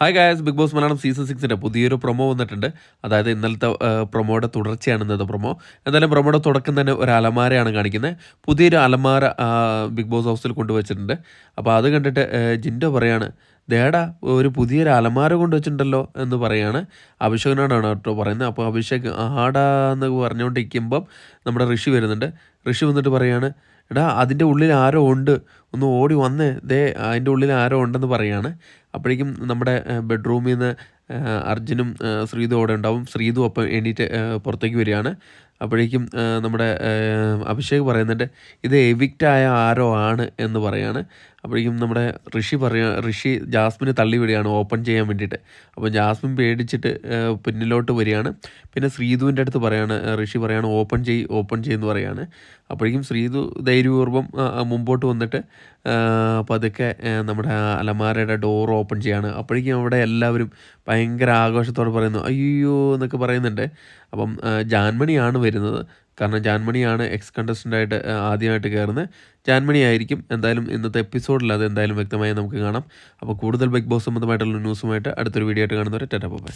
Hi guys Bigg Boss Malayalam season സിക്സിന്റെ പുതിയൊരു promo വന്നിട്ടുണ്ട്. അതായത് ഇന്നലത്തെ പ്രൊമോയുടെ തുടർച്ചയാണ് ഇന്നത്തെ പ്രൊമോ എന്തായാലും പ്രൊമോയുടെ തുടക്കം തന്നെ ഒരു അലമാരയാണ് കാണിക്കുന്നത്. പുതിയൊരു അലമാര ബിഗ് ബോസ് ഹൗസിൽ കൊണ്ടുവച്ചിട്ടുണ്ട്. അപ്പോൾ അത് കണ്ടിട്ട് ജിൻഡോ പറയാണ് ദേടാ ഒരു പുതിയൊരു അലമാര കൊണ്ടുവച്ചിട്ടുണ്ടല്ലോ എന്ന് പറയാണ്. അഭിഷേകനോടാണ് കേട്ടോ പറയുന്നത്. അപ്പോൾ അഭിഷേക് ആടാ എന്ന് പറഞ്ഞുകൊണ്ടിരിക്കുമ്പം നമ്മുടെ ഋഷി വരുന്നുണ്ട്. ഋഷി വന്നിട്ട് പറയാണ് എടാ അതിന്റെ ഉള്ളിൽ ആരോ ഉണ്ട്. ഒന്ന് ഓടി വന്നേ. ദേ അതിന്റെ ഉള്ളിൽ ആരോ ഉണ്ടെന്ന് പറയാണ്. അപ്പോഴേക്കും നമ്മുടെ ബെഡ്റൂമിൽ നിന്ന് അർജുനും ശ്രീതു അവിടെ ഉണ്ടാവും. ശ്രീതു അപ്പം എണീറ്റ് പുറത്തേക്ക് വരികയാണ്. അപ്പോഴേക്കും നമ്മുടെ അഭിഷേക് പറയുന്നുണ്ട് ഇത് എവിക്റ്റായ ആരോ ആണ് എന്ന് പറയാണ്. അപ്പോഴേക്കും നമ്മുടെ ഋഷി പറയുക ഋഷി ജാസ്മിനെ തള്ളി വിടുകയാണ് ഓപ്പൺ ചെയ്യാൻ വേണ്ടിയിട്ട്. അപ്പോൾ ജാസ്മിൻ പേടിച്ചിട്ട് പിന്നിലോട്ട് വരികയാണ്. പിന്നെ ശ്രീതുവിന്റെ അടുത്ത് പറയാണ് ഋഷി പറയാണ് ഓപ്പൺ ചെയ് ഓപ്പൺ ചെയ്യുമെന്ന് പറയാണ്. അപ്പോഴേക്കും ശ്രീതു ധൈര്യപൂർവം മുമ്പോട്ട് വന്നിട്ട് പതുക്കെ നമ്മുടെ അലമാരയുടെ ഡോർ ഓപ്പൺ ചെയ്യാണ്. അപ്പോഴേക്കും അവിടെ എല്ലാവരും ഭയങ്കര ആഘോഷത്തോടെ പറയുന്നു അയ്യോ എന്നൊക്കെ പറയുന്നുണ്ട്. അപ്പം ജാൻമണിയാണ് വരുന്നത്. കാരണം ജാൻമണിയാണ് എക്സ് കണ്ടസ്റ്റന്റായിട്ട് ആദ്യമായിട്ട് കയറുന്നത്. ജാൻമണി ആയിരിക്കും എന്തായാലും ഇന്നത്തെ എപ്പിസോഡിൽ അത് എന്തായാലും വ്യക്തമായി നമുക്ക് കാണാം. അപ്പോൾ കൂടുതൽ ബിഗ് ബോസ് സംബന്ധമായിട്ടുള്ള ന്യൂസുമായിട്ട് അടുത്തൊരു വീഡിയോ ആയിട്ട് കാണുന്നവരെ ടാറ്റാ ബൈ.